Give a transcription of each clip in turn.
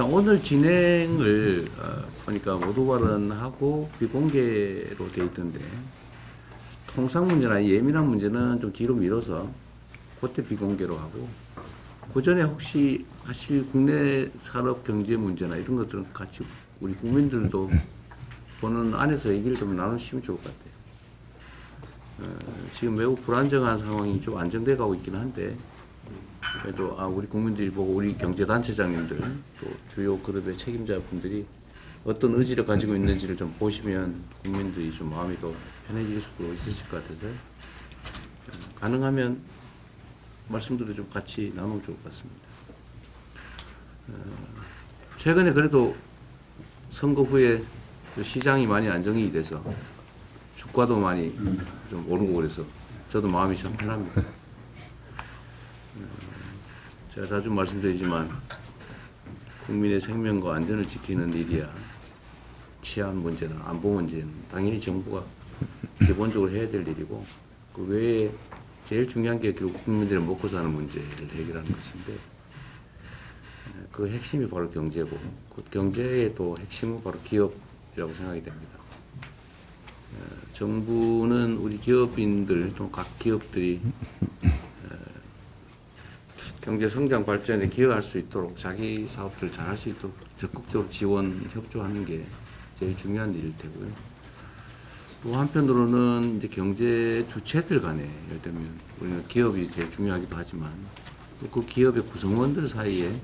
일단 오늘 진행을 어, 보니까 모두 발언하고 비공개로 돼 있던데 통상 문제나 예민한 문제는 좀 뒤로 미뤄서 그때 비공개로 하고 그 전에 혹시 하실 국내 산업 경제 문제나 이런 것들은 같이 우리 국민들도 보는 안에서 얘기를 좀 나누시면 좋을 것 같아요. 어, 지금 매우 불안정한 상황이 좀 안정돼 가고 있긴 한데 그래도 아 우리 국민들이 보고 우리 경제단체장님들 또 주요 그룹의 책임자분들이 어떤 의지를 가지고 있는지를 좀 보시면 국민들이 좀 마음이 더 편해질 수도 있으실 것 같아서 어, 가능하면 말씀들을 좀 같이 나누면 좋을 것 같습니다. 어, 최근에 그래도 선거 후에 그 시장이 많이 안정이 돼서 주가도 많이 좀 오르고 그래서 저도 마음이 참 편합니다. 제가 자주 말씀드리지만 국민의 생명과 안전을 지키는 일이야 치안 문제나 안보 문제는 당연히 정부가 기본적으로 해야 될 일이고 그 외에 제일 중요한 게 결국 국민들의 먹고 사는 문제를 해결하는 것인데 그 핵심이 바로 경제고 그 경제의 또 핵심은 바로 기업이라고 생각이 됩니다. 어, 정부는 우리 기업인들 또 각 기업들이 경제 성장 발전에 기여할 수 있도록 자기 사업들을 잘할 수 있도록 적극적으로 지원 협조하는 게 제일 중요한 일일 테고요. 또 한편으로는 이제 경제 주체들 간에 예를 들면 우리는 기업이 제일 중요하기도 하지만 또 그 기업의 구성원들 사이에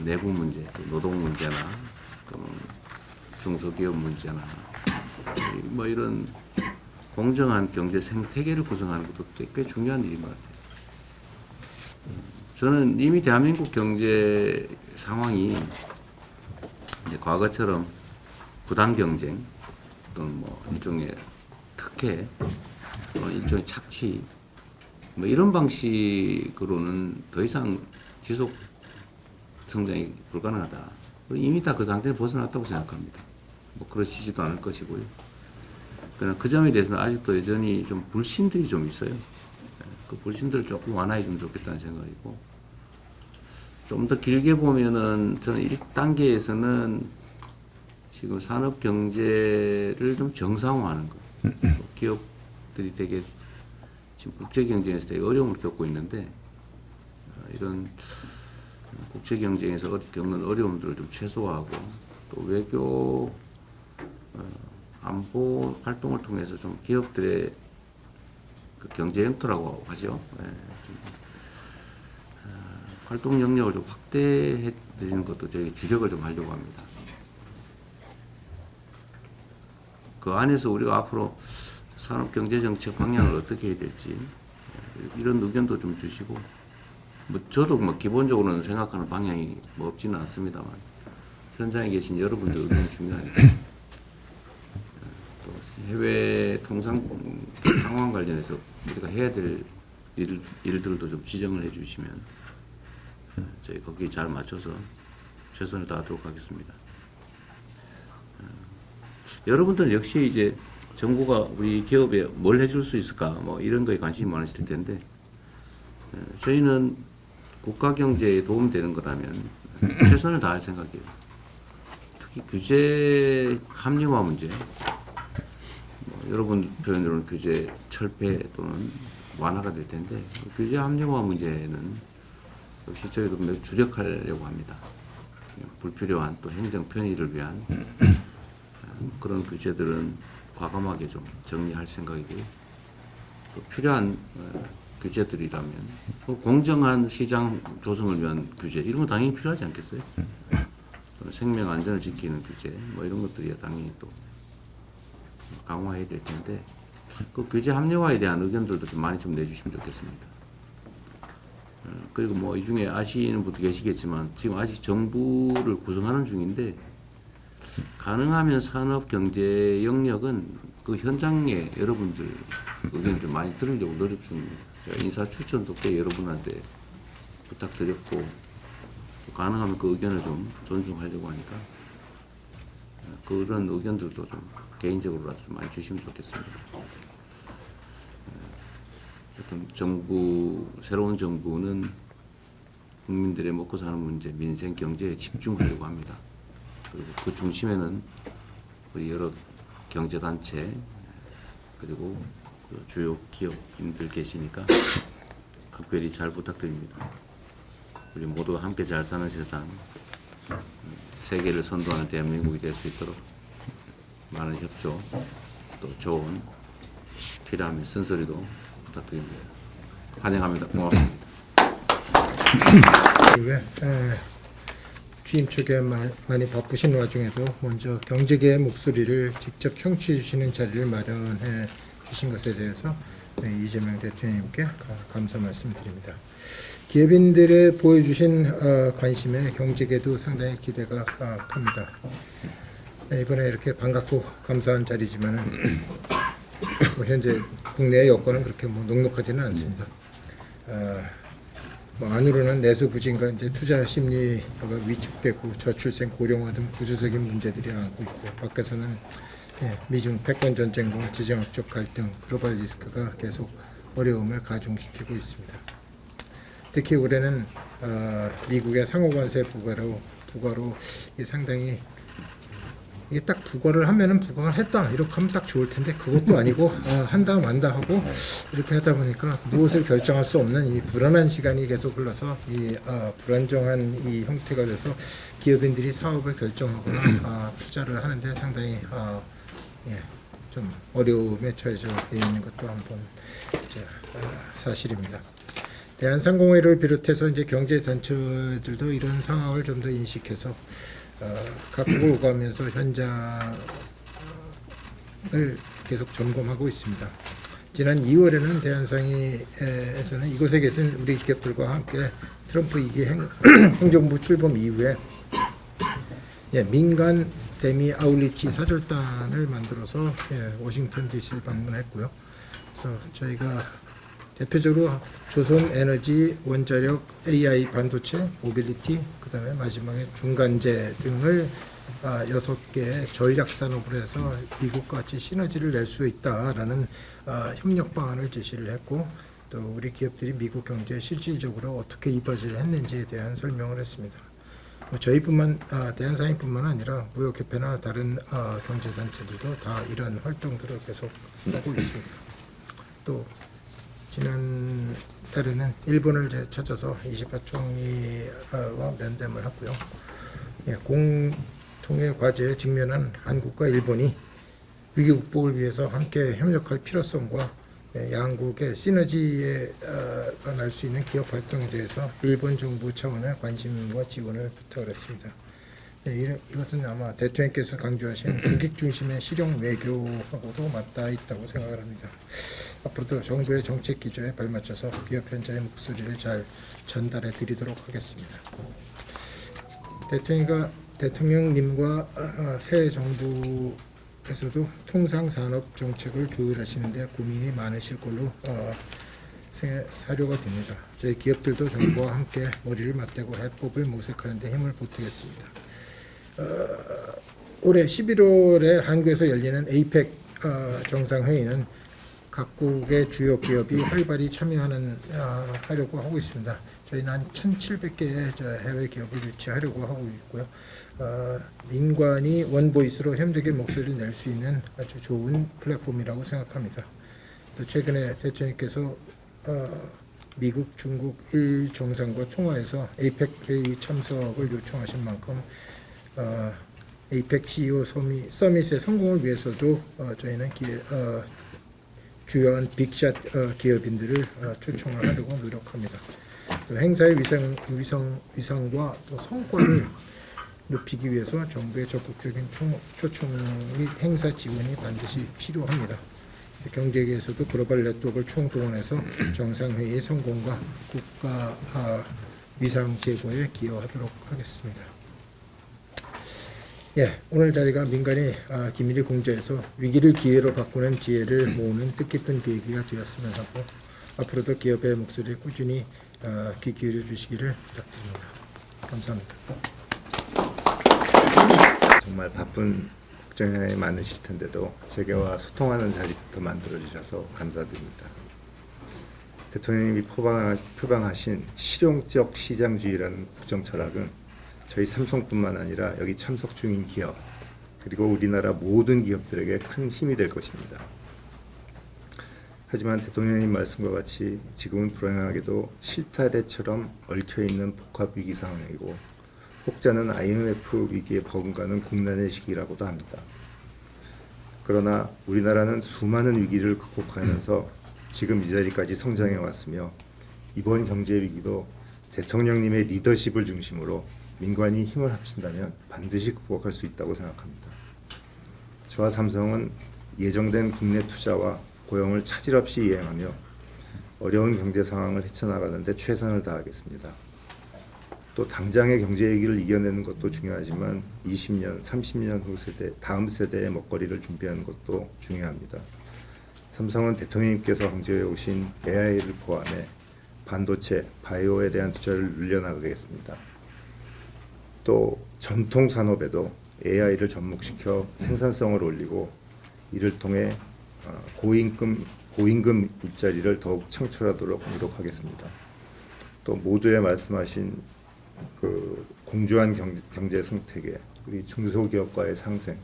내부 문제, 또 노동 문제나 또는 중소기업 문제나 뭐 이런 공정한 경제 생태계를 구성하는 것도 꽤 중요한 일인 것 같아요. 저는 이미 대한민국 경제 상황이 이제 과거처럼 부당 경쟁 또는 뭐 일종의 특혜 또는 일종의 착취 뭐 이런 방식으로는 더 이상 지속 성장이 불가능하다. 이미 다 그 상태를 벗어났다고 생각합니다. 뭐 그러시지도 않을 것이고요. 그러나 그 점에 대해서는 아직도 여전히 좀 불신들이 좀 있어요. 그 불신들을 조금 완화해 주면 좋겠다는 생각이고 좀 더 길게 보면은 저는 1단계에서는 지금 산업 경제를 좀 정상화하는 거. 기업들이 되게 지금 국제 경쟁에서 되게 어려움을 겪고 있는데 어, 이런 국제 경쟁에서 겪는 어려움들을 좀 최소화하고 또 외교 어, 안보 활동을 통해서 좀 기업들의 그 경제 영토라고 하죠. 예, 좀, 어, 활동 영역을 좀 확대해 드리는 것도 저희 주력을 좀 하려고 합니다. 그 안에서 우리가 앞으로 산업 경제 정책 방향을 어떻게 해야 될지 예, 이런 의견도 좀 주시고 뭐 저도 뭐 기본적으로는 생각하는 방향이 뭐 없지는 않습니다만 현장에 계신 여러분들 의견이 중요하니까 또 해외 통상 상황 관련해서 우리가 해야 될 일, 일들도 좀 지정을 해주시면 어, 저희 거기에 잘 맞춰서 최선을 다하도록 하겠습니다. 어, 여러분들 역시 이제 정부가 우리 기업에 뭘 해줄 수 있을까 뭐 이런 거에 관심이 많으실 텐데 어, 저희는 국가 경제에 도움되는 거라면 최선을 다할 생각이에요. 특히 규제 합리화 문제, 뭐 여러분 표현으로는 규제 철폐 또는 완화가 될 텐데 규제 합리화 문제는 역시 저희도 매우 주력하려고 합니다. 불필요한 또 행정 편의를 위한 어, 그런 규제들은 과감하게 좀 정리할 생각이고요. 또 필요한 어, 규제들이라면 또 공정한 시장 조성을 위한 규제 이런 거 당연히 필요하지 않겠어요? 생명 안전을 지키는 규제 뭐 이런 것들이 당연히 또 강화해야 될 텐데 그 규제 합리화에 대한 의견들도 좀 많이 좀 내주시면 좋겠습니다. 어, 그리고 뭐 이 중에 아시는 분도 계시겠지만 지금 아직 정부를 구성하는 중인데 가능하면 산업 경제 영역은 그 현장에 여러분들 의견 좀 많이 들으려고 노력 중입니다. 인사 추천도 꽤 여러분한테 부탁드렸고 또 가능하면 그 의견을 좀 존중하려고 하니까 그런 의견들도 좀 개인적으로라도 좀 많이 주시면 좋겠습니다. 하여튼 정부 새로운 정부는 국민들의 먹고 사는 문제, 민생 경제에 집중하려고 합니다. 그리고 그 중심에는 우리 여러 경제 단체 그리고 그 주요 기업인들 계시니까 각별히 잘 부탁드립니다. 우리 모두가 함께 잘 사는 세상, 음, 세계를 선도하는 대한민국이 될 수 있도록 많은 협조, 또 좋은 필요하면 쓴소리도 부탁드립니다. 환영합니다. 고맙습니다. 왜 에, 취임 초기에 마- 많이 바쁘신 와중에도 먼저 경제계의 목소리를 직접 청취해 주시는 자리를 마련해 주신 것에 대해서 네, 이재명 대통령님께 가- 감사 말씀드립니다. 기업인들의 보여주신 어, 관심에 경제계도 상당히 기대가 어, 큽니다. 네, 이번에 이렇게 반갑고 감사한 자리지만은 뭐 현재 국내 여건은 그렇게 뭐 녹록하지는 않습니다. 어, 뭐 안으로는 내수 부진과 이제 투자 심리가 위축되고 저출생 고령화 등 구조적인 문제들이 안고 있고 밖에서는 예, 미중 패권 전쟁과 지정학적 갈등, 글로벌 리스크가 계속 어려움을 가중시키고 있습니다. 특히 올해는 어, 미국의 상호관세 부과로 부과로 상당히 이게 딱 부과를 하면은 부과를 했다 이렇게 하면 딱 좋을 텐데 그것도 아니고 아, 한다 만다 하고 이렇게 하다 보니까 무엇을 결정할 수 없는 이 불안한 시간이 계속 흘러서 이 아, 불안정한 이 형태가 돼서 기업인들이 사업을 결정하거나 아, 투자를 하는데 상당히 아, 예, 좀 어려움에 처해져 있는 것도 한번 이제, 아, 사실입니다. 대한상공회를 비롯해서 이제 경제 단체들도 이런 상황을 좀 더 인식해서 어, 각국을 오가면서 현장을 계속 점검하고 있습니다. 지난 2월에는 대한상의에서는 이곳에 계신 우리 기업들과 함께 트럼프 2기 행, 행정부 출범 이후에 예, 민간 대미 아울리치 사절단을 만들어서 예, 워싱턴 DC를 방문했고요. 그래서 저희가 대표적으로 조선 에너지, 원자력, AI 반도체, 모빌리티, 그 다음에 마지막에 중간재 등을 아, 여섯 개의 전략 산업으로 해서 미국과 같이 시너지를 낼 수 있다라는 아, 협력 방안을 제시를 했고 또 우리 기업들이 미국 경제에 실질적으로 어떻게 이바지를 했는지에 대한 설명을 했습니다. 뭐 저희뿐만 아, 대한상인뿐만 아니라 무역협회나 다른 아, 경제단체들도 다 이런 활동들을 계속 하고 있습니다. 또 지난 달에는 일본을 찾아서 이시바 총리와 면담을 했고요. 예, 공통의 과제에 직면한 한국과 일본이 위기 극복을 위해서 함께 협력할 필요성과 예, 양국의 시너지가 날수 있는 기업 활동에 대해서 일본 정부 차원의 관심과 지원을 부탁을 했습니다. 네, 이- 이것은 아마 대통령께서 강조하신 국익 중심의 실용 외교하고도 맞닿아 있다고 생각을 합니다. 앞으로도 정부의 정책 기조에 발맞춰서 기업 현장의 목소리를 잘 전달해 드리도록 하겠습니다. 대통령과 대통령님과 아, 새 정부 에서도 통상 산업 정책을 조율하시는데 고민이 많으실 걸로 어, 생- 사료가 됩니다. 저희 기업들도 정부와 함께 머리를 맞대고 해법을 모색하는 데 힘을 보태겠습니다. 어, 올해 11월에 한국에서 열리는 에이펙 어, 정상회의는 각국의 주요 기업이 활발히 참여하는 어, 하려고 하고 있습니다. 저희는 한 1,700개의 저 해외 기업을 유치하려고 하고 있고요. 어, 민관이 원보이스로 힘들게 목소리를 낼 수 있는 아주 좋은 플랫폼이라고 생각합니다. 또 최근에 대통령께서 어, 미국, 중국, 일 정상과 통화해서 에이펙 회의 참석을 요청하신 만큼 어, 에이펙 CEO 서밋, 서밋의 성공을 위해서도 어, 저희는 기, 어, 주요한 빅샷 어, 기업인들을 어, 초청을 하려고 노력합니다. 또 행사의 위상, 위상, 위상과 또 성과를 높이기 위해서 정부의 적극적인 총, 초청 및 행사 지원이 반드시 필요합니다. 경제계에서도 글로벌 네트워크를 총동원해서 정상회의 성공과 국가 아, 위상 제고에 기여하도록 하겠습니다. 예, 오늘 자리가 민간이 아, 기밀이 공조해서 위기를 기회로 바꾸는 지혜를 모으는 뜻깊은 계기가 되었으면 하고 앞으로도 기업의 목소리에 꾸준히 아, 귀 기울여 주시기를 부탁드립니다. 감사합니다. 정말 바쁜 국정에 많으실 텐데도 재계와 소통하는 자리부터 만들어 주셔서 감사드립니다. 대통령님이 포방, 표방하 신 실용적 시장주의라는 국정 철학은 저희 삼성뿐만 아니라 여기 참석 중인 기업 그리고 우리나라 모든 기업들에게 큰 힘이 될 것입니다. 하지만 대통령님 말씀과 같이 지금은 불행하게도 실타래처럼 얽혀 있는 복합 위기 상황이고 혹자는 IMF 위기에 버금가는 국난의 시기라고도 합니다. 그러나 우리나라는 수많은 위기를 극복하면서 지금 이 자리까지 성장해 왔으며 이번 경제 위기도 대통령님의 리더십을 중심으로 민관이 힘을 합친다면 반드시 극복할 수 있다고 생각합니다. 저와 삼성은 예정된 국내 투자와 고용을 차질 없이 이행하며 어려운 경제 상황을 헤쳐나가는데 최선을 다하겠습니다. 또 당장의 경제 위기를 이겨내는 것도 중요하지만 20년, 30년 후 세대, 다음 세대의 먹거리를 준비하는 것도 중요합니다. 삼성은 대통령님께서 강조해 오신 AI를 포함해 반도체, 바이오에 대한 투자를 늘려나가겠습니다. 또 전통 산업에도 AI를 접목시켜 생산성을 올리고 이를 통해 어, 고임금 고임금 일자리를 더욱 창출하도록 노력하겠습니다. 또 모두에 말씀하신 그 공조한 경제, 경제 생태계, 우리 중소기업과의 상생,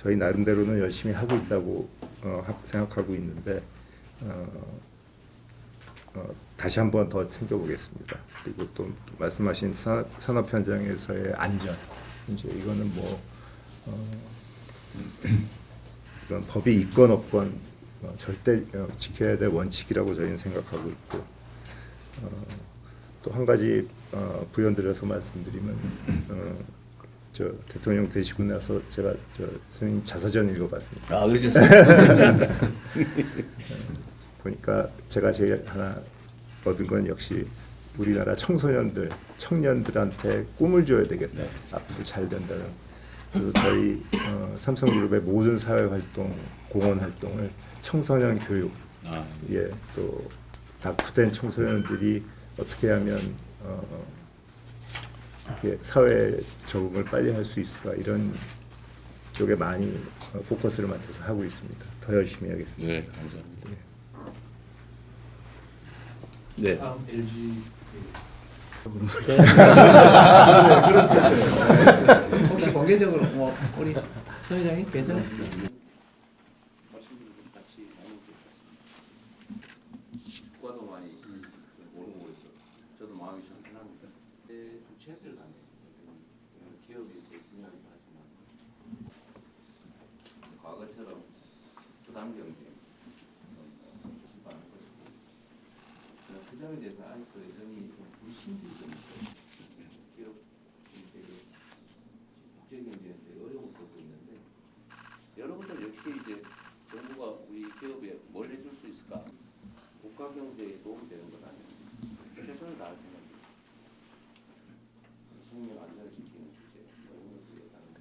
저희 나름대로는 열심히 하고 있다고 어, 하- 생각하고 있는데 어, 어, 다시 한 번 더 챙겨보겠습니다. 그리고 또 말씀하신 사, 산업 현장에서의 안전, 이제 이거는 뭐 어, 이건 법이 있건 없건 어, 절대 어, 지켜야 될 원칙이라고 저희는 생각하고 있고 또한 가지 어, 부연드려서 말씀드리면 어, 저 대통령 되시고 나서 제가 저 선생님 자서전 읽어봤습니다. 아 그러셨어요? 보니까 제가 제일 하나 얻은 건 역시 우리나라 청소년들, 청년들한테 꿈을 줘야 되겠다. 네. 앞으로 잘 된다는. 그래서 저희 어, 삼성그룹의 모든 사회 활동, 공헌 활동을 청소년 교육, 아, 예, 또 낙후된 청소년들이 어떻게 하면 어, 이렇게 사회 적응을 빨리 할 수 있을까 이런 쪽에 많이 어, 포커스를 맞춰서 하고 있습니다. 더 열심히 하겠습니다. 네 감사합니다. 네. 다음 LG 혹시 공개적으로 뭐 우리 서 회장님 괜찮아요? 주가도 많이 오르고 있어. 저도 마음이 참 편합니다. 내 주체들 간에 기업이 제일 중요하긴 하지만 과거처럼 부담 경쟁 실패하는 것이고 점에 대해서 아직도 여전히 좀 불신들이 좀 있어요. 기업 경쟁이 국제 경쟁에 되게 어려움을 겪고 있는데 여러분들 역시 이제 정부가 우리 기업에 뭘 해줄 수 있을까? 국가 경제에 도움이 되는 것 아니에요. 최선을 다할 생각입니다. 생명 안전을 지키는 주제, 것들에 따른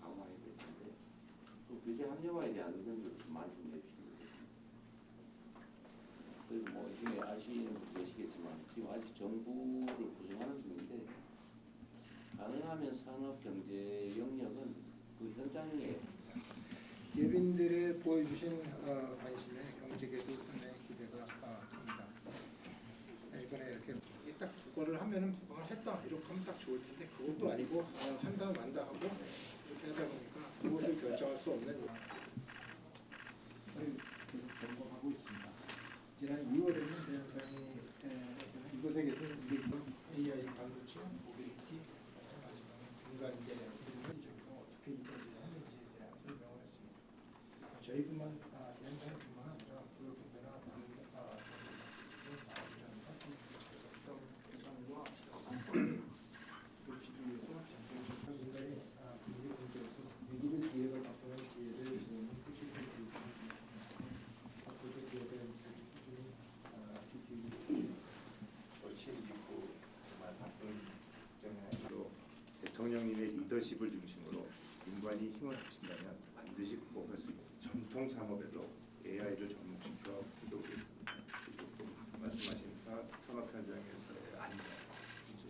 강화해야 될 텐데 또 규제 합리화에 대한 의견들도 좀 많이 좀 내주시면 좋겠습니다. 그리고 뭐 아시는 분도 계시겠지만 지금 아직 정부를 구성하는 중인데 가능하면 산업 경제 영역은 그 현장에 기업인들의 보여주신 어, 관심에 경제계도 상당히 기대가 아, 됩니다. 네, 이번에 이렇게 이딱 부과를 하면은 부과를 했다 이렇게 하면 딱 좋을 텐데 그것도 아니고 어, 한다 만다 하고 이렇게 하다 보니까 그것을 결정할 수 없는 을 계속 점검하고 있습니다. 지난 2월에는 대한상에서는 이곳에 계신 우리 AI 반도체, 모빌리티, 마지막에 중간 이제 쪽으로 어떻게 이루어지냐 하는지에 대한 설명을 했습니다. 저희뿐만 아, 현장뿐만 아니라 기업이나 다른 아, 나오기라든가 어떤 예산과 시간 높이기 위해서 민간이 아, 국내 공제에서 위기를 기회로 바꾸는 기회를 원장님의 리더십을 중심으로 민관이 힘을 합친다면 반드시 극복할 수 있는 전통 산업에도 AI를 접목시켜 보도록겠습니다. 그리고 또 말씀하신 사- 산업 현장에서의 안전, 이제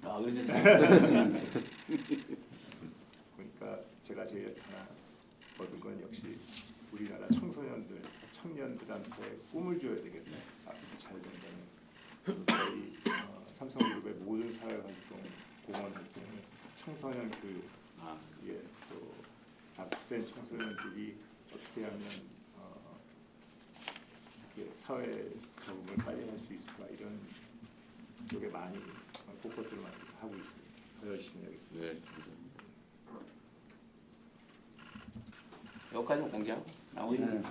뭐 아, 그러지. 보니까 제가 제일 하나 얻은 건 역시 우리나라 청소년들, 청년들한테 꿈을 줘야 되겠네. 앞으로 잘 된다면 저희 어, 삼성그룹의 모든 사회활동, 공헌 활동을 청소년 교육, 아, 예, 또 답된 청소년들이 어떻게 하면 어, 이렇게 사회 적응을 빨리 할 수 있을까 이런 쪽에 많이 포커스를 맞춰서 하고 있습니다. 더 열심히 하겠습니다. 네, 감사합니다. 여기까지만 공개하고 나머지 네.